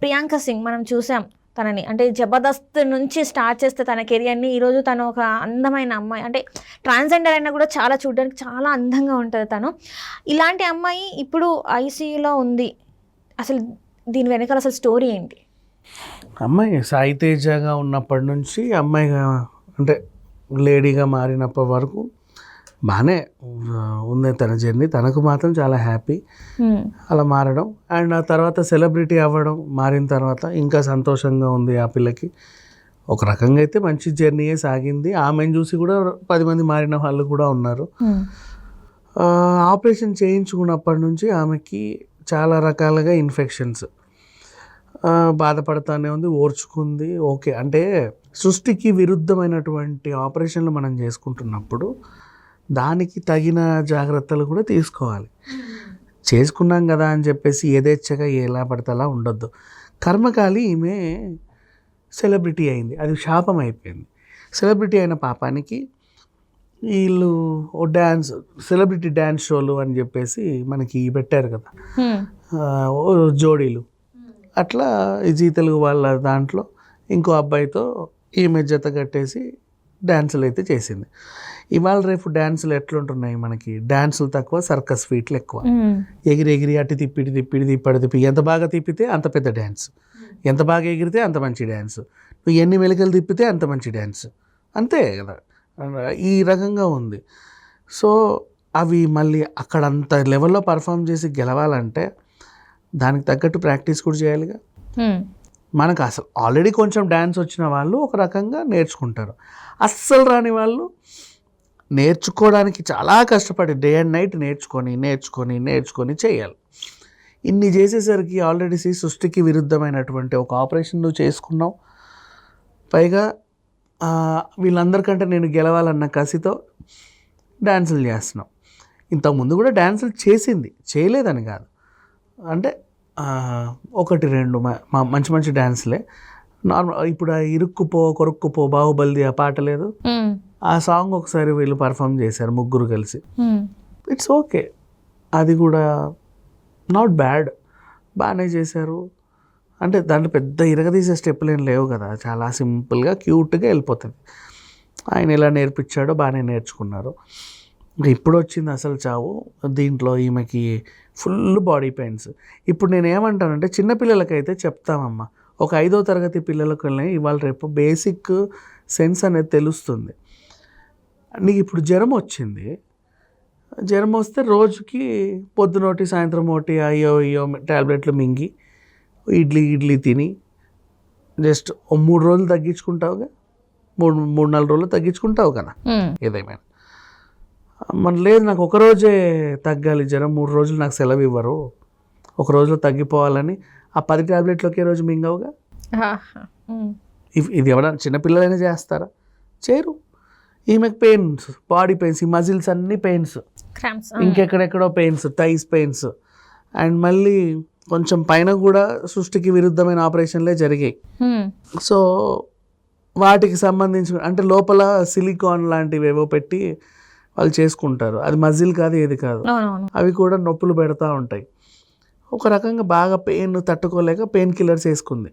ప్రియాంక సింగ్ మనం చూసాం తనని. అంటే జబర్దస్త్ నుంచి స్టార్ట్ చేస్తే తన కెరియర్ని ఈరోజు తను ఒక అందమైన అమ్మాయి. అంటే ట్రాన్స్జెండర్ అయినా కూడా చాలా చూడడానికి చాలా అందంగా ఉంటుంది తను. ఇలాంటి అమ్మాయి ఇప్పుడు ఐసీయూలో ఉంది. అసలు దీని వెనకాల అసలు స్టోరీ ఏంటి? అమ్మాయి సాయి తేజగా ఉన్నప్పటి నుంచి అమ్మాయిగా అంటే లేడీగా మారినప్పటి వరకు బాగానే ఉంది తన జర్నీ. తనకు మాత్రం చాలా హ్యాపీ. అలా మారడం. అండ్ ఆ తర్వాత సెలబ్రిటీ అవ్వడం మారిన తర్వాత ఇంకా సంతోషంగా ఉంది ఆ పిల్లకి. ఒక రకంగా అయితే మంచి జర్నీయే సాగింది. ఆమెను చూసి కూడా పది మంది మారిన వాళ్ళు కూడా ఉన్నారు. ఆపరేషన్ చేయించుకున్నప్పటి నుంచి ఆమెకి చాలా రకాలుగా ఇన్ఫెక్షన్స్. బాధపడతానే ఉంది ఓర్చుకుంది. ఓకే. అంటే సృష్టికి విరుద్ధమైనటువంటి ఆపరేషన్లు మనం చేసుకుంటున్నప్పుడు దానికి తగిన జాగ్రత్తలు కూడా తీసుకోవాలి. చేసుకున్నాం కదా అని చెప్పేసి యథేచ్ఛగా ఎలా పడితే అలా ఉండొద్దు. కర్మకాలి ఈమె సెలబ్రిటీ అయింది. అది శాపం అయిపోయింది. సెలబ్రిటీ అయిన పాపానికి వీళ్ళు ఓ డ్యాన్స్ సెలబ్రిటీ డ్యాన్స్ షోలు అని చెప్పేసి మనకి పెట్టారు కదా. జోడీలు. అట్లా ఈ జీ తెలుగు వాళ్ళ దాంట్లో ఇంకో అబ్బాయితో ఈమె జత కట్టేసి డ్యాన్సులు అయితే చేసింది. ఇవాళ రేపు డ్యాన్సులు ఎట్లుంటున్నాయి మనకి? డ్యాన్సులు తక్కువ సర్కస్ ఫీట్లు ఎక్కువ. ఎగిరి ఎగిరి అటు తిప్పిడి తిప్పిడి తిప్పడి తిప్పి. ఎంత బాగా తిప్పితే అంత పెద్ద డ్యాన్స్ ఎంత బాగా ఎగిరితే అంత మంచి డ్యాన్స్ నువ్వు ఎన్ని మెలికలు తిప్పితే అంత మంచి డ్యాన్స్ అంతే కదా. ఈ రకంగా ఉంది. సో అవి మళ్ళీ అక్కడ అంత లెవెల్లో పర్ఫామ్ చేసి గెలవాలంటే దానికి తగ్గట్టు ప్రాక్టీస్ కూడా చేయాలిగా. మనకు అసలు ఆల్రెడీ కొంచెం డ్యాన్స్ వచ్చిన వాళ్ళు ఒక రకంగా నేర్చుకుంటారు. అస్సలు రాని వాళ్ళు నేర్చుకోవడానికి చాలా కష్టపడి డే అండ్ నైట్ నేర్చుకొని నేర్చుకొని నేర్చుకొని చేయాలి. ఇన్ని చేసేసరికి ఆల్రెడీ సృష్టికి విరుద్ధమైనటువంటి ఒక ఆపరేషన్ నువ్వు చేసుకున్నావు. పైగా వీళ్ళందరికంటే నేను గెలవాలన్న కసితో డ్యాన్సులు చేస్తున్నావు. ఇంతకుముందు కూడా డ్యాన్సులు చేసింది చేయలేదని కాదు. అంటే ఒకటి రెండు మ- మ- మంచి మంచి డ్యాన్స్లే నార్మల్ ఇప్పుడు ఇరుక్కుపో కొరుక్కుపో బాహుబలిది ఆ పాట లేదు? ఆ సాంగ్ ఒకసారి వీళ్ళు పర్ఫామ్ చేశారు ముగ్గురు కలిసి. ఇట్స్ ఓకే అది కూడా నాట్ బ్యాడ్ బాగానే చేశారు. అంటే దాంట్లో పెద్ద ఇరగదీసే స్టెప్పులు ఏం లేవు కదా. చాలా సింపుల్గా క్యూట్గా వెళ్ళిపోతుంది. ఆయన ఎలా నేర్పించాడో బాగానే నేర్చుకున్నారు. ఇప్పుడు వచ్చింది అసలు చావు. దీంట్లో ఈమెకి ఫుల్ బాడీ పెయిన్స్ ఇప్పుడు నేను ఏమంటానంటే చిన్నపిల్లలకైతే చెప్తామమ్మా. ఒక ఐదో తరగతి పిల్లలకనే ఇవాళ రేపు బేసిక్ సెన్స్ అనేది తెలుస్తుంది. నీకు ఇప్పుడు జ్వరం వచ్చింది. జ్వరం వస్తే రోజుకి పొద్దునోటి సాయంత్రం ఒకటి అయ్యో అయ్యో టాబ్లెట్లు మింగి ఇడ్లీ ఇడ్లీ తిని జస్ట్ మూడు రోజులు తగ్గించుకుంటావుగా? మూడు మూడు నాలుగు రోజులు తగ్గించుకుంటావు కదా. ఏదేమైనా. మన లేదు నాకు ఒక రోజే తగ్గాలి జ్వరం మూడు రోజులు నాకు సెలవు ఇవ్వరు. ఒక రోజులో తగ్గిపోవాలని ఆ పది టాబ్లెట్లు ఒకే రోజు మింగవుగా? ఇది ఎవరైనా చిన్నపిల్లలైనా చేస్తారా? చేయరు. ఈమెకు పెయిన్స్ బాడీ పెయిన్స్ ఈ మజిల్స్ అన్ని పెయిన్స్. ఇంకెక్కడెక్కడో పెయిన్స్ థైస్ పెయిన్స్. అండ్ మళ్ళీ కొంచెం పైన కూడా సృష్టికి విరుద్ధమైన ఆపరేషన్లే జరిగాయి. సో వాటికి సంబంధించిన అంటే లోపల సిలికాన్ లాంటివి ఏవో పెట్టి వాళ్ళు చేసుకుంటారు. అది మజిల్ కాదు ఏది కాదు. అవి కూడా నొప్పులు పెడతా ఉంటాయి. ఒక రకంగా బాగా పెయిన్ తట్టుకోలేక పెయిన్ కిల్లర్స్ వేసుకుంది.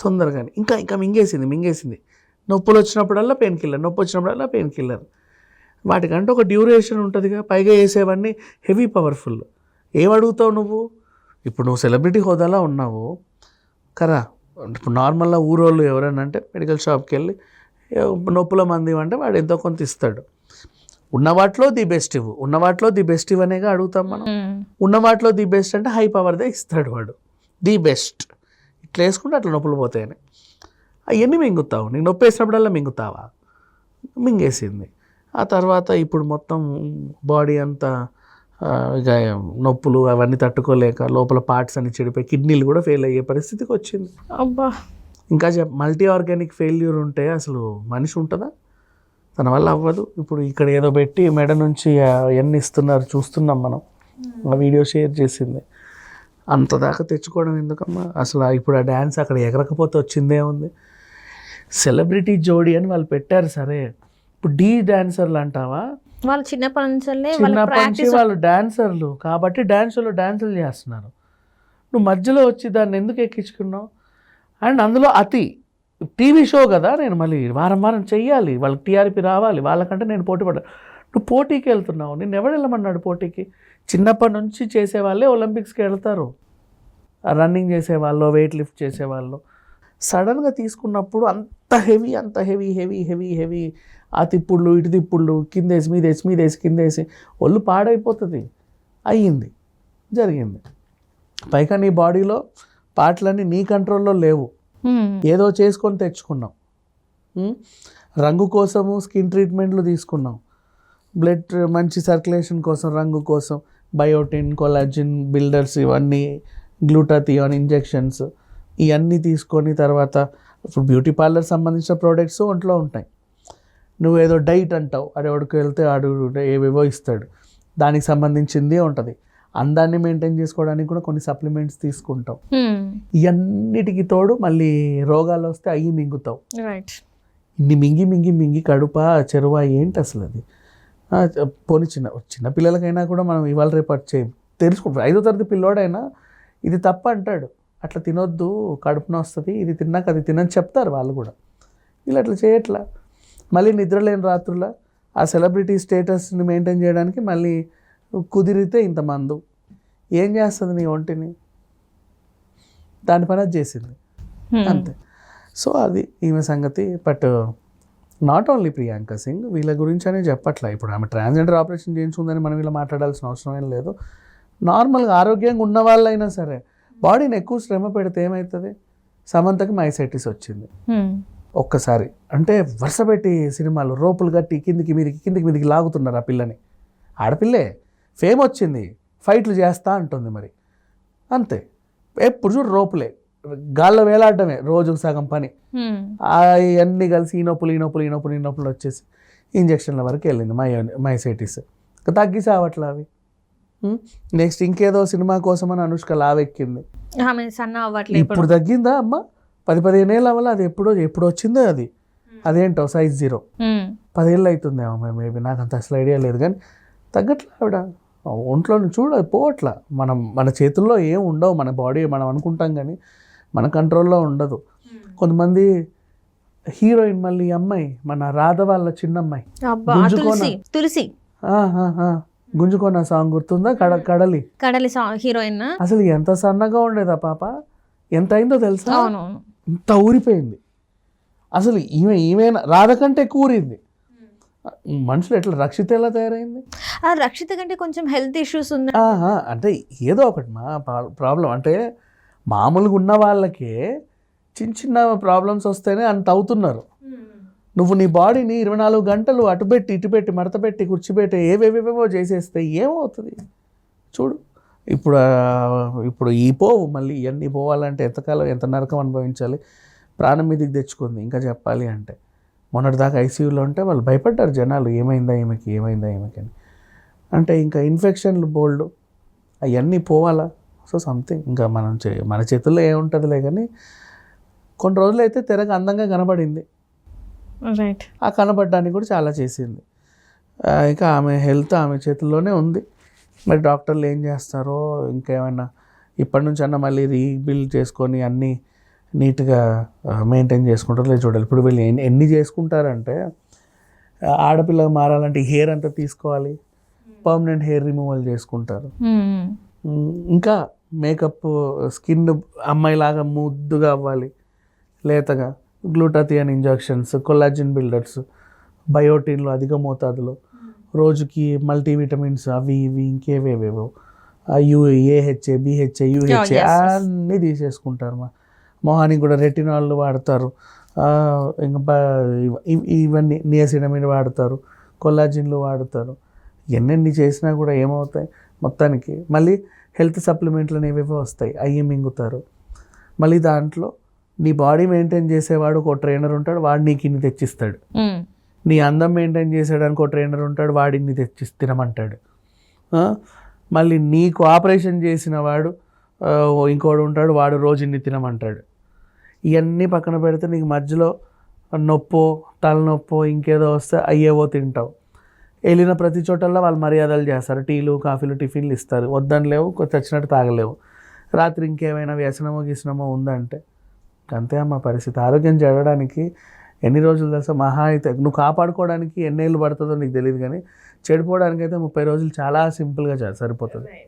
తొందరగానే. ఇంకా ఇంకా మింగేసింది మింగేసింది. నొప్పులు వచ్చినప్పుడల్లా పెయిన్ కిల్లర్ నొప్పి వచ్చినప్పుడల్లా పెయిన్ కిల్లర్. వాటికంటే ఒక డ్యూరేషన్ ఉంటుందిగా. పైగా వేసేవన్నీ హెవీ పవర్ఫుల్. ఏం అడుగుతావు నువ్వు? ఇప్పుడు నువ్వు సెలబ్రిటీ హోదాలో ఉన్నావు. కదా ఇప్పుడు నార్మల్గా ఊరోళ్ళు ఎవరైనా అంటే మెడికల్ షాప్కి వెళ్ళి నొప్పుల మంది అంటే వాడు ఎంతో కొంత ఇస్తాడు. ఉన్న వాటిలో ది బెస్ట్ ఇవ్వు. ఉన్న వాటిలో ది బెస్ట్ ఇవనేగా అడుగుతాం మనం. ఉన్న వాటిలో ది బెస్ట్ అంటే హై పవర్దే ఇస్తాడు వాడు. The best. ఇట్లా వేసుకుంటే అట్లా నొప్పులు పోతాయని. అవన్నీ మింగుతావు. నీకు నొప్పి వేసినప్పుడల్లా మింగుతావా? మింగేసింది. ఆ తర్వాత ఇప్పుడు మొత్తం బాడీ అంతా ఇక నొప్పులు అవన్నీ తట్టుకోలేక లోపల పార్ట్స్ అన్ని చెడిపోయి కిడ్నీలు కూడా ఫెయిల్ అయ్యే పరిస్థితికి వచ్చింది. అబ్బా! ఇంకా చెప్ మల్టీ ఆర్గానిక్ ఫెయిల్యూర్ ఉంటే అసలు మనిషి ఉంటుందా? తన వల్ల అవ్వదు. ఇప్పుడు ఇక్కడ ఏదో పెట్టి మెడ నుంచి ఆ, ఎన్ని ఇస్తున్నారు చూస్తున్నాం మనం. ఆ వీడియో షేర్ చేసింది. అంత దాకా తెచ్చుకోవడం ఎందుకమ్మా? అసలు ఇప్పుడు ఆ డ్యాన్స్ అక్కడ ఎగరకపోతే వచ్చిందే ఉంది. సెలబ్రిటీ జోడీ అని వాళ్ళు పెట్టారు సరే. ఇప్పుడు డీ డాన్సర్లు అంటావా? వాళ్ళు చిన్నప్పటి నుంచి వాళ్ళ చిన్నప్పటి నుంచి వాళ్ళు డాన్సర్లు. కాబట్టి డాన్సులు డాన్సులు చేస్తున్నారు. నువ్వు మధ్యలో వచ్చి దాన్ని ఎందుకు ఎక్కించుకున్నావు? అండ్ అందులో అతి. టీవీ షో కదా నేను మళ్ళీ వారం వారం చెయ్యాలి. వాళ్ళకి టీఆర్పీ రావాలి వాళ్ళకంటే నేను పోటీ పడ్డా నువ్వు పోటీకి వెళ్తున్నావు. నేను ఎవడు వెళ్ళమన్నాడు పోటీకి? చిన్నప్పటి నుంచి చేసేవాళ్ళే ఒలింపిక్స్కి వెళ్తారు. రన్నింగ్ చేసేవాళ్ళు వెయిట్ లిఫ్ట్ చేసేవాళ్ళు. సడన్గా తీసుకున్నప్పుడు అంత హెవీ అంత హెవీ హెవీ హెవీ హెవీ. ఆ తిప్పుళ్ళు ఇటు తిప్పుళ్ళు కిందేసి మీదేసి మీదేసి కిందేసి ఒళ్ళు పాడైపోతుంది. అయ్యింది. జరిగింది. పైగా నీ బాడీలో పార్ట్లన్నీ నీ కంట్రోల్లో లేవు. ఏదో చేసుకొని తెచ్చుకున్నాం? రంగు కోసము స్కిన్ ట్రీట్మెంట్లు తీసుకున్నాం. బ్లడ్ మంచి సర్క్యులేషన్ కోసం రంగు కోసం బయోటిన్ కొలాజిన్ బిల్డర్స్ ఇవన్నీ గ్లూటాథియాన్ ఇంజెక్షన్స్ ఇవన్నీ తీసుకొని తర్వాత ఇప్పుడు బ్యూటీ పార్లర్ సంబంధించిన ప్రోడక్ట్స్ ఒంట్లో ఉంటాయి. నువ్వు ఏదో డైట్ అంటావు అది ఎవడికి వెళ్తే ఆడు ఏవేవో ఇస్తాడు. దానికి సంబంధించింది ఉంటుంది. అందాన్ని మెయింటైన్ చేసుకోవడానికి కూడా కొన్ని సప్లిమెంట్స్ తీసుకుంటావు. ఇవన్నిటికి తోడు మళ్ళీ రోగాలు వస్తే అయ్యి మింగుతావు. రైట్ ఇన్ని మింగి మింగి మింగి కడుప చెరువ ఏంటి అసలు అది? పోనీ చిన్న చిన్న పిల్లలకైనా కూడా మనం ఇవాళ రేపు చేయం తెలుసుకుంటాం ఐదో తరగతి పిల్లోడైనా ఇది తప్ప అంటాడు. అట్లా తినొద్దు కడుపున వస్తుంది ఇది తిన్నాక అది తినని చెప్తారు వాళ్ళు కూడా. వీళ్ళు అట్లా చేయట్లా. మళ్ళీ నిద్రలేని రాత్రుల ఆ సెలబ్రిటీ స్టేటస్ని మెయింటైన్ చేయడానికి మళ్ళీ కుదిరితే ఇంత మందు. ఏం చేస్తుంది నీ ఒంటిని? దాని పని అది చేసింది. అంతే. సో అది ఈమె సంగతి. But not only Priyanka Singh వీళ్ళ గురించి అనే చెప్పట్లా. ఇప్పుడు ఆమె ట్రాన్స్జెండర్ ఆపరేషన్ చేయించుకుందని మనం ఇలా మాట్లాడాల్సిన అవసరం ఏం లేదు. నార్మల్గా ఆరోగ్యంగా ఉన్న వాళ్ళైనా సరే బాడీని ఎక్కువ శ్రమ పెడితే ఏమవుతుంది సమంతకి మైసైటిస్ వచ్చింది. ఒక్కసారి. అంటే వరుస పెట్టి సినిమాలు రోపులు కట్టి కిందికి మీదికి కిందికి మీదికి లాగుతున్నారు ఆ పిల్లని. ఆడపిల్లే ఫేమ్ వచ్చింది. ఫైట్లు చేస్తా అంటుంది మరి. అంతే. ఎప్పుడు చూడు రోపులే. గాల్లో వేలాడటమే రోజుకు సగం పని. అవన్నీ కలిసి ఈ నొప్పులు ఈ నొప్పులు ఈ నొప్పులు ఈ నొప్పులు వచ్చేసి ఇంజక్షన్ల వరకు వెళ్ళింది మై మైసైటిస్ తగ్గి సావట్లా అవి? నెక్స్ట్ ఇంకేదో సినిమా కోసం అని అనుష్క లావెక్కింది. ఆమె సన్న అవ్వట్లేదు ఇప్పుడు తగ్గిందా అమ్మ? పది పదిహేను ఏళ్ళు అవ్వాలి? అది ఎప్పుడో ఎప్పుడు వచ్చిందో అది. అదేంటో సైజ్ జీరో. పదేళ్ళు అవుతుందేమో మేబీ నాకు అంత అసలు ఐడియా లేదు కానీ తగ్గట్లే ఆవిడ. ఒంట్లో చూడ పోవట్లా. మనం మన చేతుల్లో ఏం ఉండవు మన బాడీ మనం అనుకుంటాం కానీ మన కంట్రోల్లో ఉండదు. కొంతమంది హీరోయిన్ మళ్ళీ అమ్మాయి మన రాధ వాళ్ళ చిన్న అమ్మాయి అబ్బా ఆ గుంజుకోనా? తులసి. గుంజుకోన సాంగ్ గుర్తుందా? కడ కడలి. కడలి హీరోయిన్. అసలు ఎంత సన్నగా ఉండేదా పాప? ఎంత అయిందో తెలుసా? ఇంత ఊరిపోయింది. అసలు ఈమె ఈమె రాధ కంటే ఎక్కువ ఊరింది. మనుషులు ఎట్లా రక్షిత ఎలా తయారైంది? ఆ రక్షిత కంటే కొంచెం హెల్త్ ఇష్యూస్ ఉంది అంటే ఏదో ఒకటి మా ప్రాబ్లం. అంటే మామూలుగా ఉన్న వాళ్ళకే చిన్న చిన్న ప్రాబ్లమ్స్ వస్తేనే అంత అవుతున్నారు. నువ్వు నీ బాడీని ఇరవై నాలుగు గంటలు అటుపెట్టి ఇటుపెట్టి మడతపెట్టి పెట్టి ఏవేవేవేవో కూర్చోబెట్టి ఏవేవేవో చేసేస్తే ఏమవుతుంది? చూడు. ఇప్పుడు ఇప్పుడు ఈ పోవు మళ్ళీ ఇవన్నీ పోవాలంటే ఎంతకాలం ఎంత నరకం అనుభవించాలి? ప్రాణం మీదకి తెచ్చుకుంది ఇంకా చెప్పాలి అంటే. మొన్నటిదాకా ఐసీయూలో ఉంటే వాళ్ళు భయపడ్డారు జనాలు ఏమైందా ఈమెకి ఏమైందా ఈమెకి అని. అంటే ఇంకా ఇన్ఫెక్షన్లు బోల్డ్ అవన్నీ పోవాలా? So something. ఇంకా మనం చే మన చేతుల్లో ఏముంటుందిలే కానీ కొన్ని రోజులు అయితే తెరగా అందంగా కనబడింది. రైట్ ఆ కనబడడానికి కూడా చాలా చేసింది. ఇక ఆమె హెల్త్ ఆమె చేతుల్లోనే ఉంది. మరి డాక్టర్లు ఏం చేస్తారో ఇంకేమైనా ఇప్పటి నుంచి అన్న మళ్ళీ రీబిల్డ్ చేసుకొని అన్నీ నీట్గా మెయింటైన్ చేసుకుంటారు లేదు చూడాలి. ఇప్పుడు వీళ్ళు ఎన్ని చేసుకుంటారంటే ఆడపిల్ల మారాలంటే హెయిర్ అంతా తీసుకోవాలి. పర్మనెంట్ హెయిర్ రిమూవల్ చేసుకుంటారు. ఉమ్, ఇంకా మేకప్ స్కిన్ అమ్మాయిలాగా ముద్దుగా అవ్వాలి. లేతగా. గ్లూటాథియన్ ఇంజెక్షన్స్ కొల్లాజిన్ బిల్డర్స్ బయోటిన్లు అధిక మోతాదులో. రోజుకి మల్టీవిటమిన్స్ అవి ఇవి ఇంకేవేవేవో. యూ ఏహెచ్ఏ బిహెచ్ఏ యూహెచ్ఏ yes. అన్నీ తీసేసుకుంటారు మా మొహానికి కూడా రెటినాల్ వాడతారు. ఇంకా ఇవన్నీ నియసినమిన్ వాడతారు కొల్లాజిన్లు వాడతారు. ఎన్నెన్ని చేసినా కూడా ఏమవుతాయి? మొత్తానికి మళ్ళీ హెల్త్ సప్లిమెంట్లు అనేవి వస్తాయి అయ్యి మింగుతారు. మళ్ళీ దాంట్లో నీ బాడీ మెయింటైన్ చేసేవాడు ఒక ట్రైనర్ ఉంటాడు వాడు నీకు ఇన్ని తెచ్చిస్తాడు. నీ అందం మెయింటైన్ చేసేయడానికి ఒక ట్రైనర్ ఉంటాడు వాడు ఇన్ని తెచ్చి తినమంటాడు? మళ్ళీ నీకు ఆపరేషన్ చేసిన వాడు ఇంకోడు ఉంటాడు వాడు రోజు ఇన్ని తినమంటాడు. ఇవన్నీ పక్కన పెడితే నీకు మధ్యలో నొప్పో తలనొప్పో ఇంకేదో వస్తే అయ్యేవో తింటావు. వెళ్ళిన ప్రతి చోటల్లో వాళ్ళు మర్యాదలు చేస్తారు. టీలు కాఫీలు టిఫిన్లు ఇస్తారు. వద్దని లేవు చచ్చినట్టు తాగలేవు. రాత్రి ఇంకేమైనా వ్యసనమో గీసనమో ఉందంటే అంతే మా పరిస్థితి. ఆరోగ్యం చెడడానికి ఎన్ని రోజులు తెలుసా? మహా అయితే నువ్వు కాపాడుకోవడానికి ఎన్నేళ్ళు పడుతుందో నీకు తెలియదు కానీ చెడిపోవడానికి అయితే ముప్పై రోజులు చాలా సింపుల్గా సరిపోతుంది.